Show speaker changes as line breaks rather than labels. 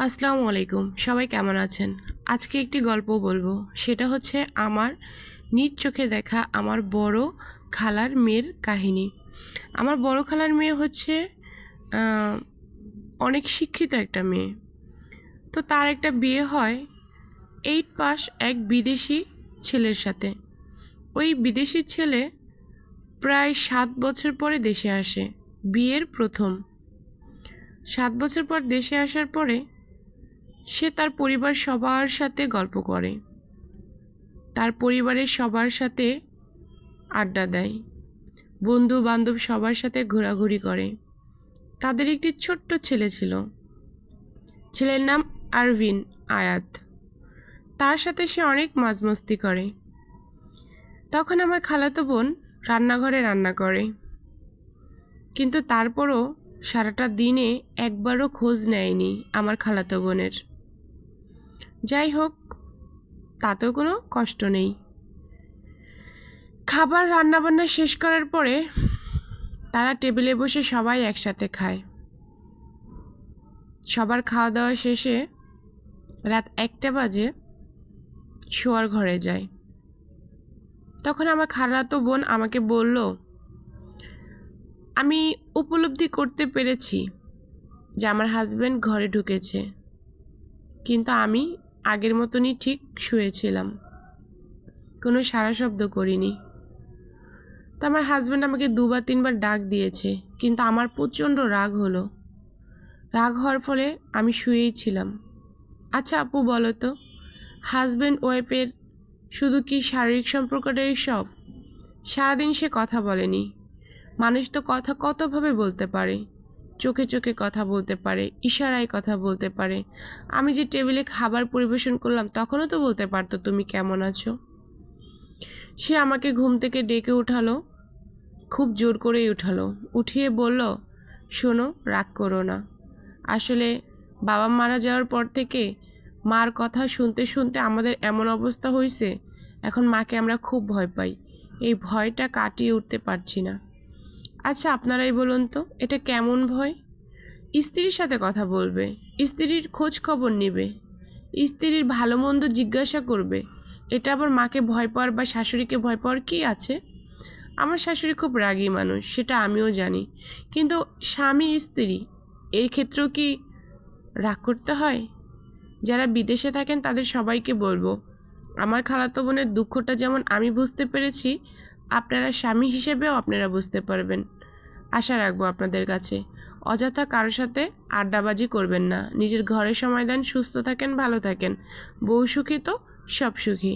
আসসালামু আলাইকুম, সবাই কেমন আছেন? আজকে একটি গল্প বলব। সেটা হচ্ছে আমার নিজ চোখে দেখা আমার বড় খালার মেয়ের কাহিনী। আমার বড় খালার মেয়ে হচ্ছে অনেক শিক্ষিত একটা মেয়ে। তো তার একটা বিয়ে হয় এইট পাস এক বিদেশি ছেলের সাথে। ওই বিদেশি ছেলে প্রায় সাত বছর পরে দেশে আসে, বিয়ের প্রথম। সাত বছর পর দেশে আসার পরে সে তার পরিবার সবার সাথে গল্প করে। তার পরিবারের সবার সাথে আড্ডা দেয়। বন্ধু বান্ধব সবার সাথে ঘোরাঘুরি করে। তাদের একটি ছোট্ট ছেলে ছিল। ছেলের নাম আরভিন আয়াত। তার সাথে সে অনেক মাঝমস্তি করে। তখন আমার খালাতো বোন রান্নাঘরে রান্না করে। কিন্তু তারপরও সারাটা দিনে একবারও খোঁজ নেয়নি আমার খালাতো বোনের। যাই হোক, তাতেও কোনো কষ্ট নেই। খাবার, রান্নাবান্না শেষ করার পরে তারা টেবিলে বসে সবাই একসাথে খায়। সবার খাওয়া দাওয়া শেষে রাত একটা বাজে শোয়ার ঘরে যায়। তখন আমার খালাতো বোন আমাকে বলল, আমি উপলব্ধি করতে পেরেছি যে আমার হাজব্যান্ড ঘরে ঢুকেছে, কিন্তু আমি আগের মতনই ঠিক শুয়েছিলাম। কোনো সারা শব্দ করিনি। তো আমার হাজব্যান্ড আমাকে দুবার, তিনবার ডাক দিয়েছে, কিন্তু আমার প্রচণ্ড রাগ হলো। রাগ হওয়ার ফলে আমি শুয়েই ছিলাম। আচ্ছা আপু, বলো তো হাজব্যান্ড ওয়াইফের শুধু কি শারীরিক সম্পর্কটাই সব? সারাদিন সে কথা বলেনি। মানুষ তো কথা কতভাবে বলতে পারে? চোখে চোখে কথা বলতে পারে, ইশারায় কথা বলতে পারে। আমি যে টেবিলে খাবার পরিবেশন করলাম, তখনও তো বলতে পারতো, তুমি কেমন আছো? সে আমাকে ঘুম থেকে ডেকে উঠালো, খুব জোর করেই উঠালো। উঠিয়ে বলল, শোনো, রাগ করো না। আসলে বাবা মারা যাওয়ার পর থেকে মার কথা শুনতে শুনতে আমাদের এমন অবস্থা হয়েছে এখন মাকে আমরা খুব ভয় পাই। এই ভয়টা কাটিয়ে উঠতে পারছি না। আচ্ছা আপনারাই বলুন তো, এটা কেমন ভয়? স্ত্রীর সাথে কথা বলবে, স্ত্রীর খোঁজ খবর নেবে, স্ত্রীর ভালো মন্দ জিজ্ঞাসা করবে, এটা আবার মাকে ভয় পাওয়ার বা শাশুড়িকে ভয় পাওয়ার কী আছে? আমার শাশুড়ি খুব রাগী মানুষ, সেটা আমিও জানি, কিন্তু স্বামী, স্ত্রী, এর ক্ষেত্রেও কি রাগ করতে হয়? যারা বিদেশে থাকেন, তাদের সবাইকে বলব, আমার খালাতো বোনের দুঃখটা যেমন আমি বুঝতে পেরেছি আপনারা স্বামী হিসেবেও আপনারা বুঝতে পারবেন। আশা রাখব আপনাদের কাছে। অযথা কারোর সাথে আড্ডাবাজি করবেন না। নিজের ঘরে সময় দেন, সুস্থ থাকেন, ভালো থাকেন। বউ সুখী তো সব সুখী।